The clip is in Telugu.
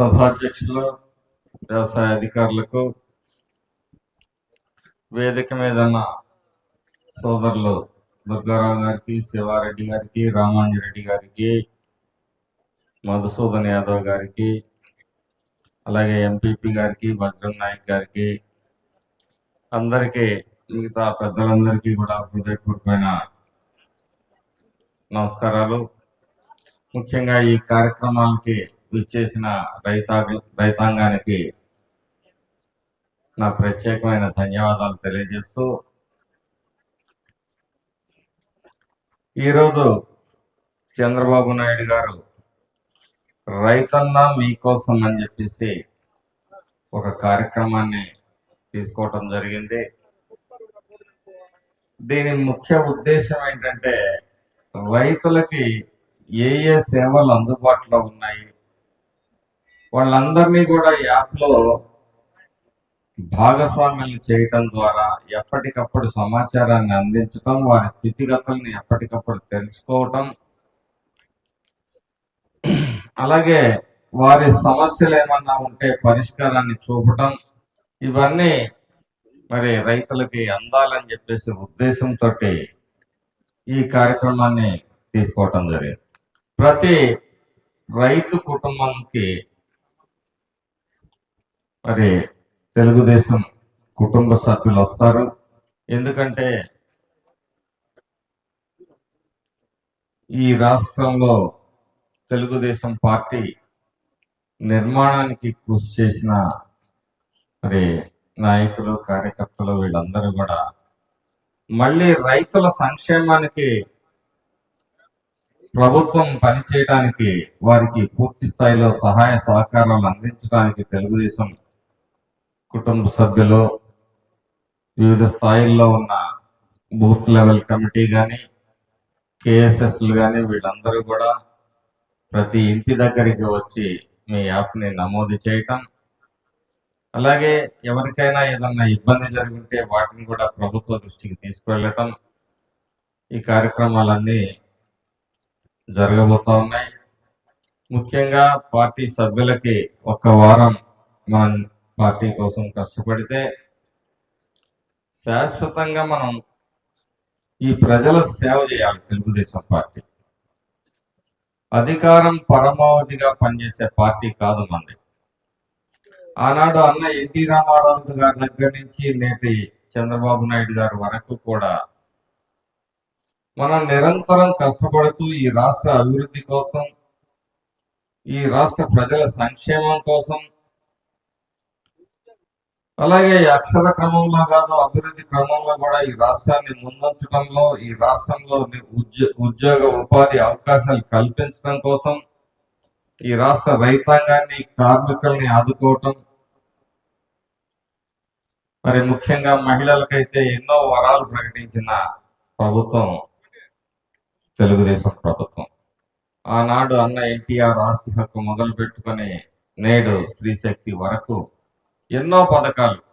సభాధ్యక్షులు వ్యవసాయ అధికారులకు వేదిక మీద ఉన్న సోదరులు దుర్గారావు గారికి శివారెడ్డి గారికి రామాంజరెడ్డి గారికి మధుసూదన్ యాదవ్ గారికి అలాగే ఎంపీపీ గారికి భద్రం నాయక్ గారికి అందరికీ మిగతా పెద్దలందరికీ కూడా హృదయపూర్వకమైన నమస్కారాలు. ముఖ్యంగా ఈ కార్యక్రమానికి విచ్చేసిన రైతా రైతాంగానికి నా ప్రత్యేకమైన ధన్యవాదాలు తెలియజేస్తూ ఈరోజు చంద్రబాబు నాయుడు గారు రైతన్న మీకోసం అని చెప్పేసి ఒక కార్యక్రమాన్ని తీసుకోవటం జరిగింది. దీని ముఖ్య ఉద్దేశం ఏంటంటే రైతులకి ఏ ఏ సేవలు అందుబాటులో ఉన్నాయి? వాళ్ళందరినీ కూడా యాప్లో భాగస్వామ్యం చేయటం ద్వారా ఎప్పటికప్పుడు సమాచారాన్ని అందించటం వారి స్థితిగతుల్ని ఎప్పటికప్పుడు తెలుసుకోవటం అలాగే వారి సమస్యలు ఏమన్నా ఉంటే పరిష్కారాన్ని చూపటం ఇవన్నీ మరి రైతులకి అందాలని చెప్పేసి ఉద్దేశంతో ఈ కార్యక్రమాన్ని తీసుకోవటం జరిగింది. ప్రతి రైతు కుటుంబంకి మరి తెలుగుదేశం కుటుంబ సభ్యులు వస్తారు. ఎందుకంటే ఈ రాష్ట్రంలో తెలుగుదేశం పార్టీ నిర్మాణానికి కృషి చేసిన మరి నాయకులు కార్యకర్తలు వీళ్ళందరూ కూడా మళ్ళీ రైతుల సంక్షేమానికి ప్రభుత్వం పనిచేయడానికి వారికి పూర్తి స్థాయిలో సహాయ సహకారాలు అందించడానికి తెలుగుదేశం కుటుంబ సభ్యులు వివిధ స్థాయిల్లో ఉన్న బూత్ లెవెల్ కమిటీ కానీ కేఎస్ఎస్లు కానీ వీళ్ళందరూ కూడా ప్రతి ఇంటి దగ్గరికి వచ్చి మీ యాప్ని నమోదు చేయటం. అలాగే ఎవరికైనా ఏదన్నా ఇబ్బంది జరుగుంటే వాటిని కూడా ప్రభుత్వ దృష్టికి తీసుకువెళ్ళటం. ఈ కార్యక్రమాలన్నీ జరగబోతూ ఉన్నాయి. ముఖ్యంగా పార్టీ సభ్యులకి ఒక వారం మనం పార్టీ కోసం కష్టపడితే శాశ్వతంగా మనం ఈ ప్రజల సేవ చేయాలి తెలుగుదేశం పార్టీ. అధికారం పరమావధిగా పనిచేసే పార్టీ కాదు మంది ఆనాడు అన్న ఎన్టీ రామారావు గారి దగ్గర నుంచి నేటి చంద్రబాబు నాయుడు గారి వరకు కూడా మనం నిరంతరం కష్టపడుతూ ఈ రాష్ట్ర అభివృద్ధి కోసం ఈ రాష్ట్ర ప్రజల సంక్షేమం కోసం అలాగే అక్షర క్రమంలో కాదు అభివృద్ధి క్రమంలో కూడా ఈ రాష్ట్రాన్ని ముందుంచడంలో ఈ రాష్ట్రంలో ఉద్యో- ఉద్యోగ ఉపాధి అవకాశాలు కల్పించడం కోసం ఈ రాష్ట్ర రైతాంగాన్ని కార్మికుల్ని ఆదుకోవటం. మరి ముఖ్యంగా మహిళలకైతే ఎన్నో వరాలు ప్రకటించిన ప్రభుత్వం తెలుగుదేశం ప్రభుత్వం. ఆనాడు అన్న ఎన్టీఆర్ ఆస్తి హక్కు మొదలు పెట్టుకుని నేడు స్త్రీ శక్తి వరకు ఎన్నో పథకాలు.